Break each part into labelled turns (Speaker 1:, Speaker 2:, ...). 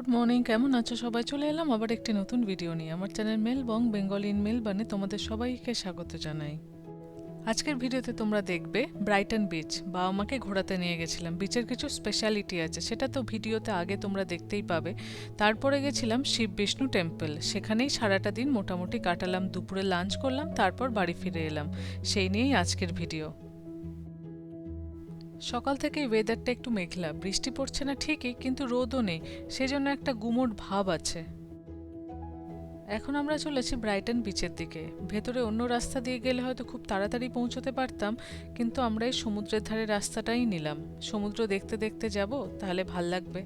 Speaker 1: Good morning, কেমন আছো? সবাই চলে এলাম আবার একটি নতুন ভিডিও নিয়ে। আমার চ্যানেল মেল বং বেঙ্গল ইন মেল বানে তোমাদের সবাইকে স্বাগত জানাই। আজকের ভিডিওতে তোমরা দেখবে ব্রাইটন বিচ বাবা মাকে ঘোরাতে নিয়ে গেছিলাম। বিচের কিছু স্পেশালিটি আছে, সেটা তো ভিডিওতে আগে তোমরা দেখতেই পাবে। তারপরে গেছিলাম শিব বিষ্ণু টেম্পল সেখানেই সারাটা দিন মোটামুটি কাটালাম, দুপুরে লাঞ্চ করলাম, তারপর বাড়ি ফিরে এলাম। সেই নিয়েই আজকের ভিডিও। সকাল থেকেই ওয়েদারটা একটু মেঘলা। বৃষ্টি পড়ছে না ঠিকই, কিন্তু রোদও নেই। সেজন্য একটা গুমোট ভাব আছে। এখন আমরা চলেছি ব্রাইটন বিচের দিকে। ভেতরে অন্য রাস্তা দিয়ে গেলে হয়তো খুব তাড়াতাড়ি পৌঁছতে পারতাম, কিন্তু আমরা এই সমুদ্রের ধারে রাস্তাটাই নিলাম। সমুদ্র দেখতে দেখতে যাব, তাহলে ভালো লাগবে।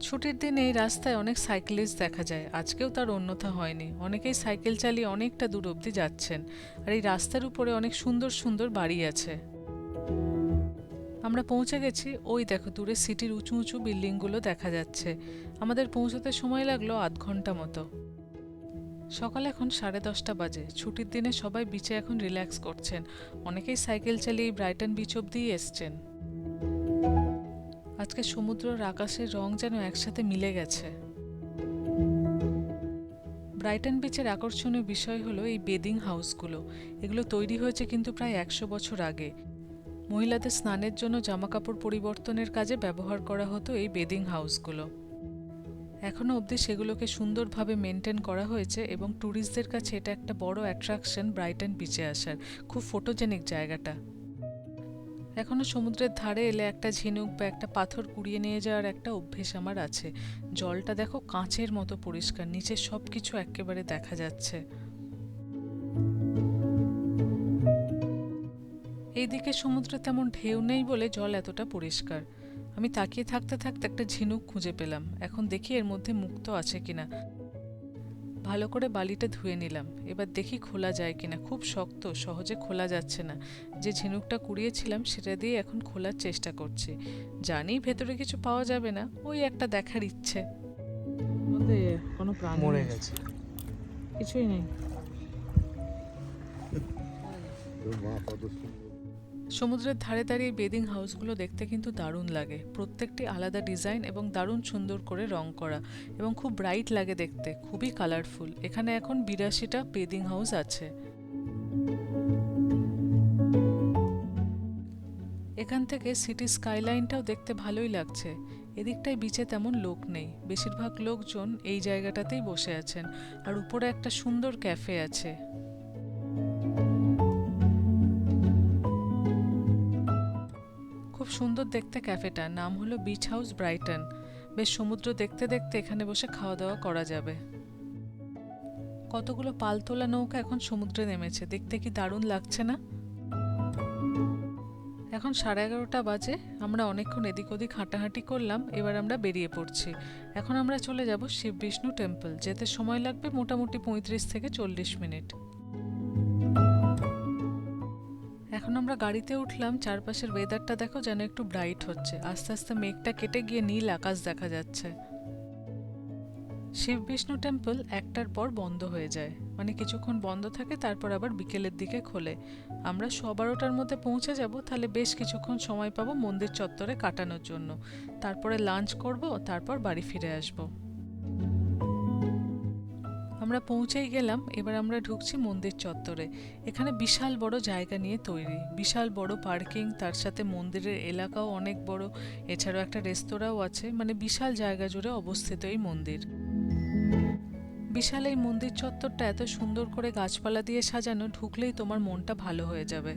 Speaker 1: ছুটির দিন এই রাস্তায় অনেক সাইকেলিস্ট দেখা যায়। আজকেও তার অন্যথা হয়নি। অনেকেই সাইকেল চালিয়ে অনেকটা দূর অবধি যাচ্ছেন। আর এই রাস্তার উপরে অনেক সুন্দর সুন্দর বাড়ি আছে। আমরা পৌঁছে গেছি, ওই দেখো দূরে সিটির উঁচু উঁচু বিল্ডিংগুলো দেখা যাচ্ছে। আমাদের পৌঁছতে সময় লাগল আধ ঘণ্টা মতো। সকাল এখন সাড়ে দশটা বাজে। ছুটির দিনে সবাই বিচে এখন রিল্যাক্স করছেন। অনেকেই সাইকেল চালিয়ে ব্রাইটন বিচ অব্দিই এসছেন। আজকে সমুদ্র আর আকাশের রং যেন একসাথে মিলে গেছে। ব্রাইটন বিচের আকর্ষণীয় বিষয় হলো এই বেদিং হাউসগুলো এগুলো তৈরি হয়েছে কিন্তু প্রায় একশো বছর আগে। মহিলাদের স্নানের জন্য জামাকাপড় পরিবর্তনের কাজে ব্যবহার করা হতো এই বেদিং হাউসগুলো। এখনও অবধি সেগুলোকে সুন্দরভাবে মেনটেন করা হয়েছে এবং ট্যুরিস্টদের কাছে এটা একটা বড় অ্যাট্রাকশন ব্রাইটন বিচে আসার, খুব ফটোজেনিক জায়গাটা। এখনও সমুদ্রের ধারে এলে একটা ঝিনুক বা একটা পাথর কুড়িয়ে নিয়ে যাওয়ার একটা অভ্যেস আমার আছে। জলটা দেখো কাঁচের মতো পরিষ্কার, নিচে সব কিছু একেবারে দেখা যাচ্ছে। এইদিকে সমুদ্রে তেমন ঢেউ নেই বলে জল এতটা পরিষ্কার। আমি তাকিয়ে থাকতে থাকতে একটা ঝিনুক খুঁজে পেলাম। এখন দেখি এর মধ্যে মুক্ত আছে কিনা। ভালো করে বালিটা ধুয়ে নিলাম। এবার দেখি খোলা যায় কিনা। খুব শক্ত সহজে খোলা যাচ্ছে না। যে ঝিনুকটা কুড়িয়েছিলাম সেটা দিয়ে এখন খোলার চেষ্টা করছি। জানি ভেতরে কিছু পাওয়া যাবে না। ওই একটা দেখার ইচ্ছে। কোনো প্রাণ
Speaker 2: মরে গেছে।
Speaker 1: কিছুই নেই।
Speaker 3: মা কত সুন্দর।
Speaker 1: সমুদ্রের ধারে দাঁড়িয়ে বেদিং হাউসগুলো দেখতে কিন্তু দারুণ লাগে। প্রত্যেকটি আলাদা ডিজাইন এবং দারুণ সুন্দর করে রং করা এবং খুব ব্রাইট লাগে দেখতে, খুবই কালারফুল এখানে এখন বিরাশিটা বেদিং হাউস আছে। এখান থেকে সিটি স্কাইলাইনটাও দেখতে ভালোই লাগছে। এদিকটায় বিচে তেমন লোক নেই। বেশিরভাগ লোকজন এই জায়গাটাতেই বসে আছেন। আর উপরে একটা সুন্দর ক্যাফে আছে। সুন্দর দেখতে ক্যাফেটা নাম হলো বিচ হাউস ব্রাইটন বেশ সমুদ্র দেখতে দেখতে এখানে বসে খাওয়া দাওয়া করা যাবে। কতগুলো পালতোলা নৌকা এখন সমুদ্রে নেমেছে, দেখতে কি দারুণ লাগছে না? এখন সাড়ে এগারোটা বাজে, আমরা অনেকক্ষণ এদিক ওদিক হাঁটাহাঁটি করলাম, এবার আমরা বেরিয়ে পড়ছি। এখন আমরা চলে যাব শিব বিষ্ণু টেম্পল, যেতে সময় লাগবে মোটামুটি পঁয়ত্রিশ থেকে চল্লিশ মিনিট। এখন আমরা গাড়িতে উঠলাম, চারপাশের ওয়েদারটা দেখো যেন একটু ব্রাইট হচ্ছে। আস্তে আস্তে মেঘটা কেটে গিয়ে নীল আকাশ দেখা যাচ্ছে। শিব বিষ্ণু টেম্পল একটার পর বন্ধ হয়ে যায়। মানে কিছুক্ষণ বন্ধ থাকে, তারপর আবার বিকেলের দিকে খোলে। আমরা সোয়া বারোটার মধ্যে পৌঁছে যাব, তাহলে বেশ কিছুক্ষণ সময় পাবো মন্দির চত্বরে কাটানোর জন্য। তারপরে লাঞ্চ করব, তারপর বাড়ি ফিরে আসব। আমরা পৌঁছেই গেলাম, এবার আমরা ঢুকছি মন্দির চত্বরে। এখানে বিশাল বড় জায়গা নিয়ে তৈরি। বিশাল বড় পার্কিং, তার সাথে মন্দিরের এলাকাও অনেক বড়। এছাড়াও একটা রেস্তোরাঁও আছে মানে বিশাল জায়গা জুড়ে অবস্থিত এই মন্দির। বিশাল এই মন্দির চত্বরটা এত সুন্দর করে গাছপালা দিয়ে সাজানো, ঢুকলেই তোমার মনটা ভালো হয়ে যাবে।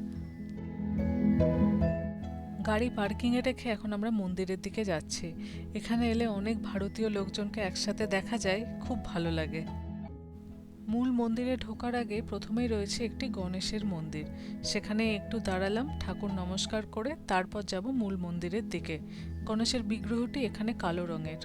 Speaker 1: গাড়ি পার্কিংয়ে রেখে এখন আমরা মন্দিরের দিকে যাচ্ছি। এখানে এলে অনেক ভারতীয় লোকজনকে একসাথে দেখা যায়, খুব ভালো লাগে। মূল মন্দিরে ঢোকার আগে প্রথমেই রয়েছে একটি গণেশের মন্দির। সেখানে একটু দাঁড়ালাম, ঠাকুর নমস্কার করে তারপর যাব মূল মন্দিরের দিকে। গণেশের বিগ্রহটি এখানে কালো রঙের।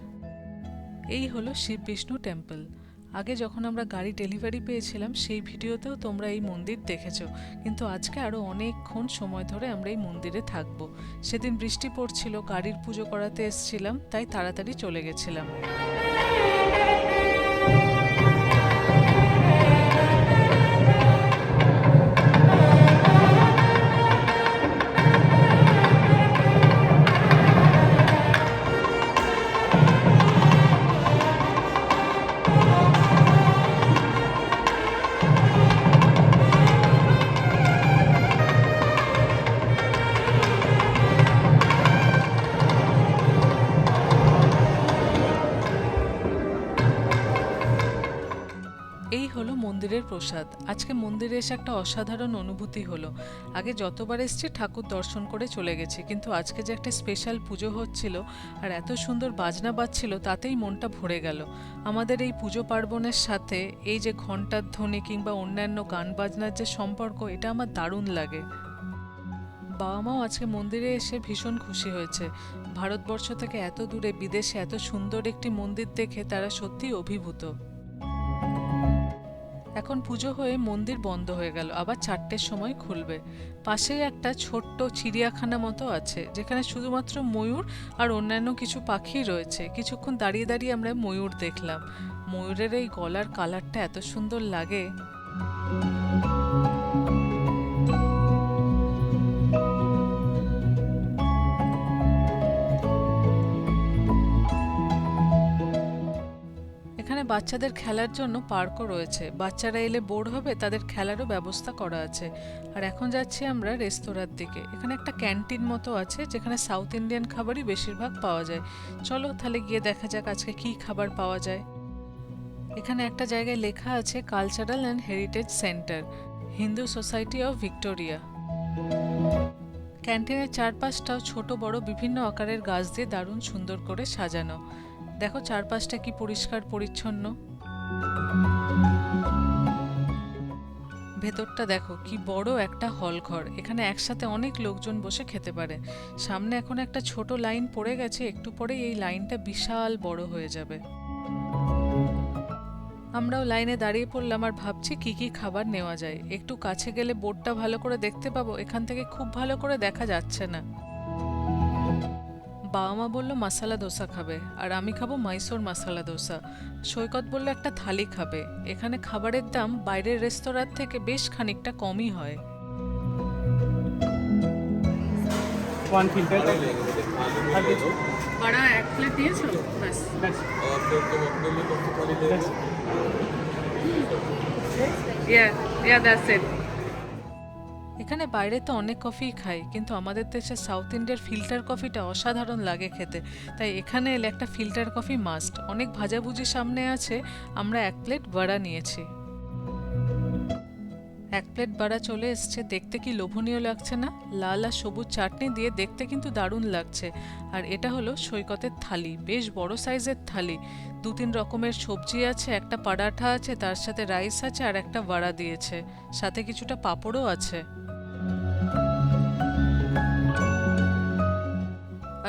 Speaker 1: এই হলো শিব বিষ্ণু টেম্পল। আগে যখন আমরা গাড়ি ডেলিভারি পেয়েছিলাম, সেই ভিডিওতেও তোমরা এই মন্দির দেখেছ। কিন্তু আজকে আরও অনেকক্ষণ সময় ধরে আমরা এই মন্দিরে থাকব। সেদিন বৃষ্টি পড়ছিল, গাড়ির পুজো করাতে এসছিলাম, তাই তাড়াতাড়ি চলে গেছিলাম। মন্দিরের প্রসাদ। আজকে মন্দিরে এসে একটা অসাধারণ অনুভূতি হলো। আগে যতবার এসেছি, ঠাকুর দর্শন করে চলে গেছি। কিন্তু আজকে যে একটা স্পেশাল পুজো হচ্ছিল আর এত সুন্দর বাজনা বাজছিল, তাতেই মনটা ভরে গেল। আমাদের এই পুজো পার্বণের সাথে এই যে ঘণ্টার ধ্বনি কিংবা অন্যান্য গান বাজনার যে সম্পর্ক, এটা আমার দারুণ লাগে। বাবা মাও আজকে মন্দিরে এসে ভীষণ খুশি হয়েছে। ভারতবর্ষ থেকে এত দূরে, বিদেশে এত সুন্দর একটি মন্দির দেখে তারা সত্যি অভিভূত। এখন পুজো হয়ে মন্দির বন্ধ হয়ে গেল, আবার চারটের সময় খুলবে। পাশেই একটা ছোট্ট চিড়িয়াখানা মতো আছে, যেখানে শুধুমাত্র ময়ূর আর অন্যান্য কিছু পাখি রয়েছে। কিছুক্ষণ দাঁড়িয়ে দাঁড়িয়ে আমরা ময়ূর দেখলাম। ময়ূরের এই গলার কালারটা এত সুন্দর লাগে। এখানে বাচ্চাদের খেলার জন্য পার্কও রয়েছে। বাচ্চারা এলে বোর হবে, তাদের খেলারও ব্যবস্থা করা আছে। আর এখন যাচ্ছি আমরা রেস্তোরাঁর দিকে। এখানে একটা ক্যান্টিন মতো আছে, যেখানে সাউথ ইন্ডিয়ান খাবারই বেশিরভাগ পাওয়া যায়। চলো তাহলে গিয়ে দেখা যাক আজকে কী খাবার পাওয়া যায়। এখানে একটা জায়গায় লেখা আছে cultural and heritage centre Hindu society of Victoria ক্যান্টিনের চারপাশটাও ছোট, বড়, বিভিন্ন আকারের গাছ দিয়ে দারুণ সুন্দর করে সাজানো। দেখো চারপাশটা কি পরিষ্কার, পরিচ্ছন্ন। ভেতরটা দেখো কি বড় একটা হল ঘর এখানে একসাথে অনেক লোকজন বসে খেতে পারে। সামনে এখন একটা ছোট লাইন পড়ে গেছে, একটু পরে এই লাইনটা বিশাল বড় হয়ে যাবে। আমরাও লাইনে দাঁড়িয়ে পড়লাম আর ভাবছি কি কি খাবার নেওয়া যায়। একটু কাছে গেলে বোর্ডটা ভালো করে দেখতে পাবো, এখান থেকে খুব ভালো করে দেখা যাচ্ছে না। বাবা মা বলল মশালা দোসা খাবে। আর আমি খাব মাইসোর মশালা দোসা। সৈকত বলল একটা থালি খাবে। এখানে খাবারের দাম বাইরের রেস্তোরাঁর থেকে বেশ খানিকটা কমই হয়। বড়া এক প্লেট দিয়েছ? ব্যাস Yeah, yeah, that's it. এখানে বাইরে তো অনেক কফি খাই, কিন্তু আমাদের দেশে সাউথ ইন্ডিয়ার ফিল্টার কফিটা অসাধারণ লাগে খেতে। তাই এখানে এলে একটা ফিল্টার কফি মাস্ট অনেক ভাজাভুজি সামনে আছে, আমরা এক প্লেট বড়া নিয়েছি। এক প্লেট বড়া চলে এসছে, দেখতে কি লোভনীয় লাগছে না? লাল আর সবুজ চাটনি দিয়ে দেখতে কিন্তু দারুণ লাগছে। আর এটা হলো সৈকতের থালি, বেশ বড় সাইজের থালি। দু তিন রকমের সবজি আছে, একটা পরাঠা আছে, তার সাথে রাইস আছে আর একটা বড়া দিয়েছে। সাথে কিছুটা পাঁপড়ও আছে।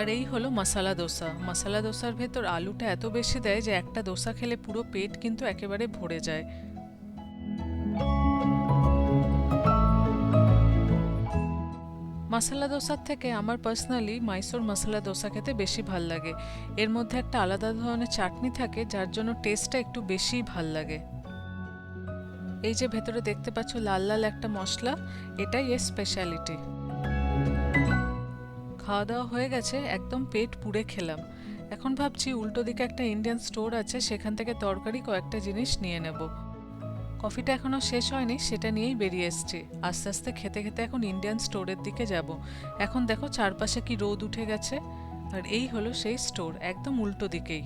Speaker 1: আর এই হলো মশালা দোসা। মশালা দোসার ভেতর আলুটা এত বেশি দেয় যে একটা দোসা খেলে পুরো পেট কিন্তু একেবারে ভরে যায়। মশালা দোসার থেকে আমার পার্সোনালি মাইসোর মশলা দোসা খেতে বেশি ভালো লাগে। এর মধ্যে একটা আলাদা ধরনের চাটনি থাকে, যার জন্য টেস্টটা একটু বেশিই ভালো লাগে। এই যে ভেতরে দেখতে পাচ্ছ লাল লাল একটা মশলা, এটাই এর স্পেশালিটি খাওয়া দাওয়া হয়ে গেছে, একদম পেট পুড়ে খেলাম। এখন ভাবছি উল্টো দিকে একটা ইন্ডিয়ান স্টোর আছে, সেখান থেকে তরকারি কয়েকটা জিনিস নিয়ে নেব। কফিটা এখনও শেষ হয়নি, সেটা নিয়েই বেরিয়ে এসছি। আস্তে আস্তে খেতে খেতে এখন ইন্ডিয়ান স্টোরের দিকে যাব। এখন দেখো চারপাশে কি রোদ উঠে গেছে। আর এই হলো সেই স্টোর একদম উল্টো দিকেই।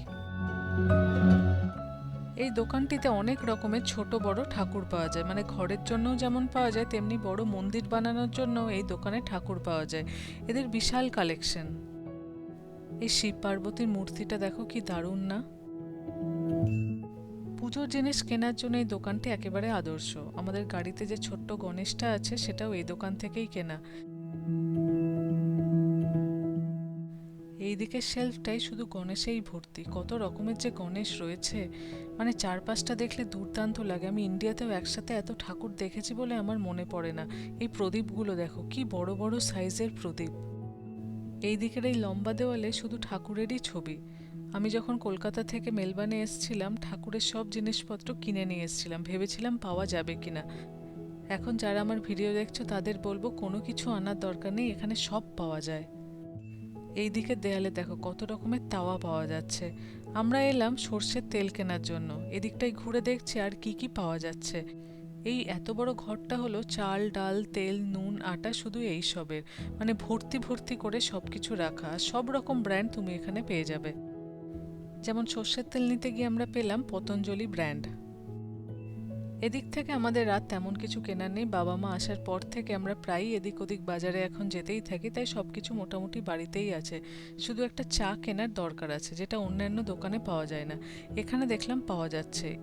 Speaker 1: এই দোকানটিতে অনেক রকমের ছোট, বড় ঠাকুর পাওয়া যায়। মানে ঘরের জন্যও যেমন পাওয়া যায়, তেমনি বড় মন্দির বানানোর জন্য এই দোকানে ঠাকুর পাওয়া যায়। এদের বিশাল কালেকশন এই শিব পার্বতীর মূর্তিটা দেখো কি দারুণ না? পুজোর জিনিস কেনার জন্য এই দোকানটি একেবারে আদর্শ। আমাদের গাড়িতে যে ছোট্ট গণেশটা আছে, সেটাও এই দোকান থেকেই কেনা। এই দিকের শেলফটাই শুধু গণেশেই ভর্তি। কত রকমের যে গণেশ রয়েছে। মানে চারপাশটা দেখলে দুর্দান্ত লাগে। আমি ইন্ডিয়াতেও একসাথে এত ঠাকুর দেখেছি বলে আমার মনে পড়ে না। এই প্রদীপগুলো দেখো, কি বড় বড় সাইজের প্রদীপ। এই দিকের এই লম্বা দেওয়ালে শুধু ঠাকুরেরই ছবি। আমি যখন কলকাতা থেকে মেলবার্নে এসেছিলাম, ঠাকুরের সব জিনিসপত্র কিনে নিয়ে এসেছিলাম। ভেবেছিলাম পাওয়া যাবে কিনা। এখন যারা আমার ভিডিও দেখছ, তাদের বলব কোনো কিছু আনার দরকার নেই, এখানে সব পাওয়া যায়। এই দিকের দেয়ালে দেখো কত রকমের তাওয়া পাওয়া যাচ্ছে। আমরা এলাম সর্ষের তেল কেনার জন্য। এদিকটাই ঘুরে দেখছি আর কি কি পাওয়া যাচ্ছে। এই এত বড় ঘরটা হলো চাল, ডাল, তেল, নুন, আটা শুধু এই সবের। মানে ভর্তি ভর্তি করে সব কিছু রাখা সব রকম ব্র্যান্ড তুমি এখানে পেয়ে যাবে। যেমন সর্ষের তেল নিতে গিয়ে আমরা পেলাম পতঞ্জলি ব্র্যান্ড। এদিক থেকে আমাদের রাত তেমন কিছু কেনার নেই। বাবা মা আসার পর থেকে আমরা প্রায়ই এদিক ওদিক বাজারে এখন যেতেই থাকি, তাই সব কিছু মোটামুটি বাড়িতেই আছে। শুধু একটা চা কেনার দরকার আছে, যেটা অন্যান্য দোকানে পাওয়া যায় না। এখানে দেখলাম পাওয়া যাচ্ছে।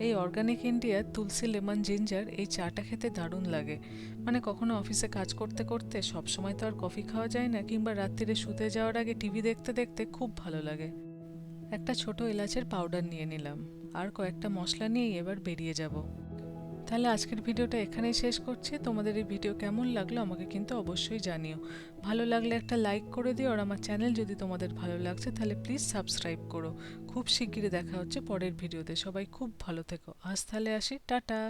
Speaker 1: এই অর্গানিক ইন্ডিয়ার তুলসী লেমন জিঞ্জার, এই চাটা খেতে দারুণ লাগে। মানে কখনো অফিসে কাজ করতে করতে সব সময় তো আর কফি খাওয়া যায় না, কিংবা রাত্রিরে শুতে যাওয়ার আগে টিভি দেখতে দেখতে খুব ভালো লাগে। একটা ছোট এলাচের পাউডার নিয়ে নিলাম। আর কয়েকটা মশলা নিয়েই এবার বেরিয়ে যাব। তাহলে আজকের ভিডিওটা এখানেই শেষ করছি। তোমাদের এই ভিডিও কেমন লাগল আমাকে কিন্তু অবশ্যই জানিও। ভালো লাগলে একটা লাইক করে দিও আর আমার চ্যানেল যদি তোমাদের ভালো লাগছে তাহলে প্লিজ সাবস্ক্রাইব করো। খুব শিগগিরই দেখা হচ্ছে পরের ভিডিওতে। সবাই খুব ভালো থেকো। আজ তাহলে আসি। টাটা।